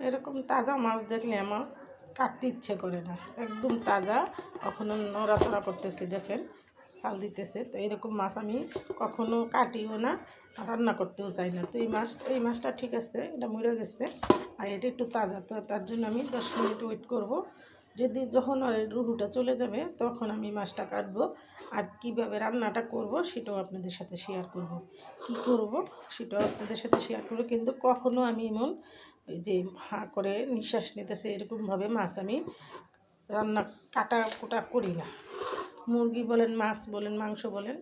এরকম তাজা মাছ দেখলে আমার কাটতে ইচ্ছে করে না। একদম তাজা, কখনো নড়াচড়া করতেছে, দেখেন ফাল দিতেছে। তো এরকম মাছ আমি কখনো কাটিও না, রান্না করতেও চাই না। তো এই মাছ, এই মাছটা ঠিক আছে, এটা মরে গেছে, আর এটা একটু তাজা। তো তার জন্য আমি দশ মিনিট ওয়েট করব। যদি যখন রুহুটা চলে যাবে, তখন আমি মাছটা কাটবো। আর কীভাবে রান্নাটা করব, সেটাও আপনাদের সাথে শেয়ার করব। কি করব, সেটাও আপনাদের সাথে শেয়ার করব। কিন্তু কখনো আমি এমন যে হা করে নিঃশ্বাস নিতেছে, এরকমভাবে মাছ আমি রান্না কাটা কোটা করি না। মুরগি বলেন, মাছ বলেন, মাংস বলেন,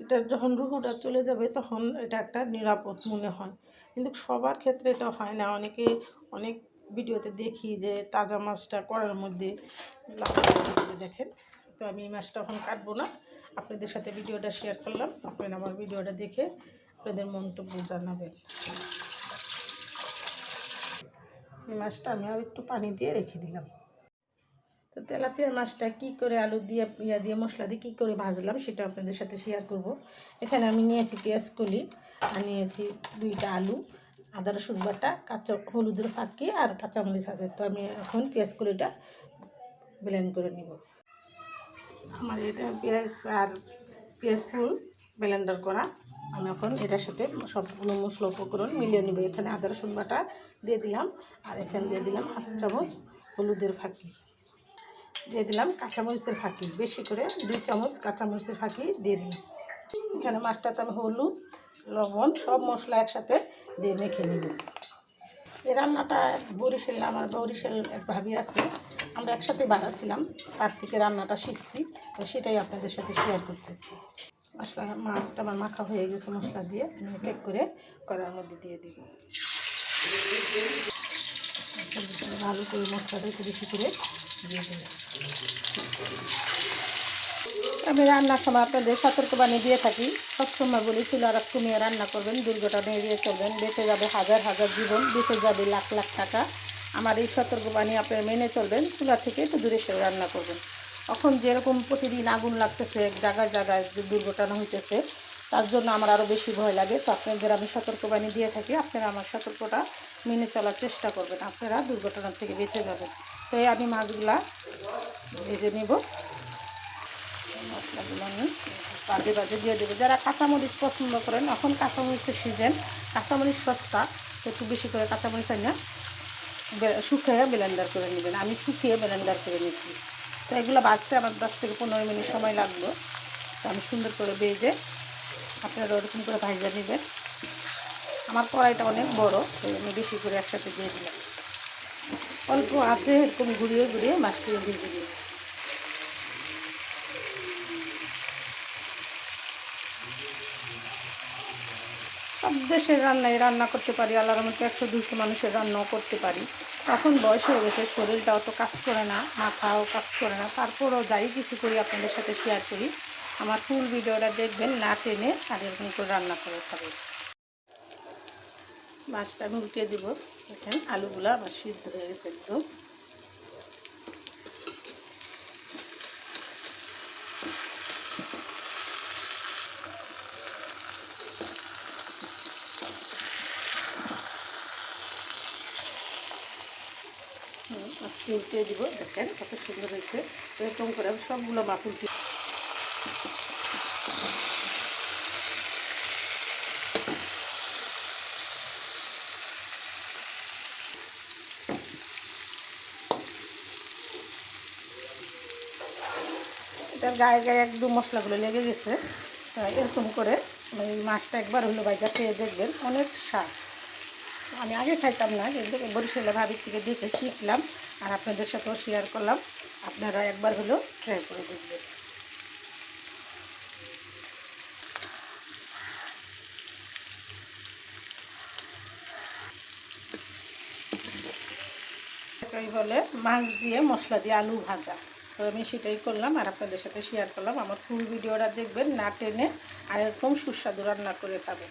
এটা যখন রুহুটা চলে যাবে, তখন এটা একটা নিরাপদ মনে হয়। কিন্তু সবার ক্ষেত্রে এটা হয় না। অনেকে অনেক ভিডিওতে দেখি যে তাজা মাছটা করার মধ্যে দেখেন। তো আমি এই মাছটা এখন কাটবো না। আপনাদের সাথে ভিডিওটা শেয়ার করলাম। আপনারা আমার ভিডিওটা দেখে আপনাদের মন্তব্য জানাবেন। এই মাছটা আমি আর একটু পানি দিয়ে রেখে দিলাম। তো তেলাপিয়া মাছটা কি করে আলু দিয়ে, ইয়া দিয়ে, মশলা দিয়ে কী করে ভাজলাম সেটা আপনাদের সাথে শেয়ার করব। এখানে আমি নিয়েছি পেঁয়াজ কলি আর নিয়েছি দুইটা আলু। আদা রসুন বাটা, কাঁচা হলুদের ফাঁকি আর কাঁচামরিচ আছে। তো আমি এখন পেঁয়াজ কলিটা ব্লেন্ড করে নিব। আমার এটা পেঁয়াজ আর পেঁয়াজ ফুল ব্লেন্ডার করা। আমি এখন এটার সাথে সবগুলো মশলা উপকরণ মিলিয়ে নেব। এখানে আদা রসুন বাটা দিয়ে দিলাম আর এখানে দিয়ে দিলাম হাফ চামচ হলুদের ফাঁকি। দিয়ে দিলাম কাঁচামরিচের ফাঁকি। বেশি করে দুই চামচ কাঁচামরিচের ফাঁকি দিয়ে দিলাম। এখানে মাছটাতে আমি হলুদ, লবণ সব মশলা একসাথে দিয়ে মেখে নেব। এই রান্নাটা বরিশাল, আমার বরিশাল এক ভাবি আছে, আমরা একসাথে বানাচ্ছিলাম তার থেকে রান্নাটা শিখছি, তো সেটাই আপনাদের সাথে শেয়ার করতেছি। মশলা, মাছটা আমার মাখা হয়ে গেছে, মশলা দিয়ে আমি এক করে কড়ার মধ্যে দিয়ে দিব। ভালো করে মশলাটা একটু বেশি করে দিয়ে দিলাম। আমি রান্নার সময় আপনাদের সতর্কবাণী দিয়ে থাকি। সবসময় বলি চুলার কমিয়ে রান্না করবেন দুর্ঘটনা এড়িয়ে চলবেন বেঁচে যাবে হাজার হাজার জীবন, বেঁচে যাবে লাখ লাখ টাকা। আমার এই সতর্কবাণী আপনারা মেনে চলবেন, চুলা থেকে একটু দূরে সরে রান্না করবেন। এখন যেরকম প্রতিদিন আগুন লাগতেছে জায়গায় জায়গায় দুর্ঘটনা হইতেছে, তার জন্য আমার আরও বেশি ভয় লাগে। তো আপনাদের আমি সতর্কবাণী দিয়ে থাকি, আপনারা আমার সতর্কটা মেনে চলার চেষ্টা করবেন। আপনারা দুর্ঘটনার থেকে বেঁচে যাবেন। তো এই আমি মাছগুলা ভেজে নেব। মশলাগুলো আমি বাজে বাজে দিয়ে দেবো। যারা কাঁচামরিচ পছন্দ করেন, এখন কাঁচামরিচের সিজন কাঁচামরিচ সস্তা, একটু বেশি করে কাঁচামরিচ আনি না শুকিয়ে ব্লেন্ডার করে নেবেন। আমি শুকিয়ে ব্লেন্ডার করে নিচ্ছি তো এগুলো বাজতে আমার দশ থেকে পনেরো মিনিট সময় লাগল তো আমি সুন্দর করে বেজে আপনারা ওরকম করে ভাজা নেবেন। আমার কড়াইটা অনেক বড় তো আমি বেশি করে একসাথে দিয়ে দিলাম। অল্প আছে, এরকম ঘুরিয়ে ঘুরিয়ে মাছগুলো ভেজে দিই সব দেশের রান্নায় রান্না করতে পারি, আল্লাহর মধ্যে একশো দুশো মানুষের রান্নাও করতে পারি। তখন বয়স হয়ে গেছে শরীরটা অত কাজ করে না, মাথাও কাজ করে না। তারপরও যাই কিছু করি, আপনাদের সাথে শেয়ার করি। আমার ফুল ভিডিওটা দেখবেন, না টেনে আর এরকম করে রান্না করে খাবেন। মাছটা আমি উঠিয়ে দেবো। দেখেন, আলুগুলো আমার সিদ্ধ হয়ে গেছে একদম। উল্টিয়ে দিব। দেখেন কত সুন্দর হয়েছে। এরকম করে আমি সবগুলো মাছ উল্টিয়ে এটার গায়ে গায়ে একদম মশলাগুলো লেগে গেছে। এরকম করে এই মাছটা একবার হলো বাইজা খেয়ে দেখবেন, অনেক স্বাদ। আমি আগে খাইতাম না, কিন্তু বরিশালে ভাবির থেকে দেখে শিখলাম। আর আপনাদের সাথেও শেয়ার করলাম। আপনারা একবার হলেও ট্রাই করে দেখবেন। এটাই হলে মাছ দিয়ে মশলা দিয়ে আলু ভাজা। তো আমি সেটাই করলাম আর আপনাদের সাথে শেয়ার করলাম। আমার ফুল ভিডিওটা দেখবেন, না টেনে, আর এরকম সুস্বাদু রান্না করে খাবেন।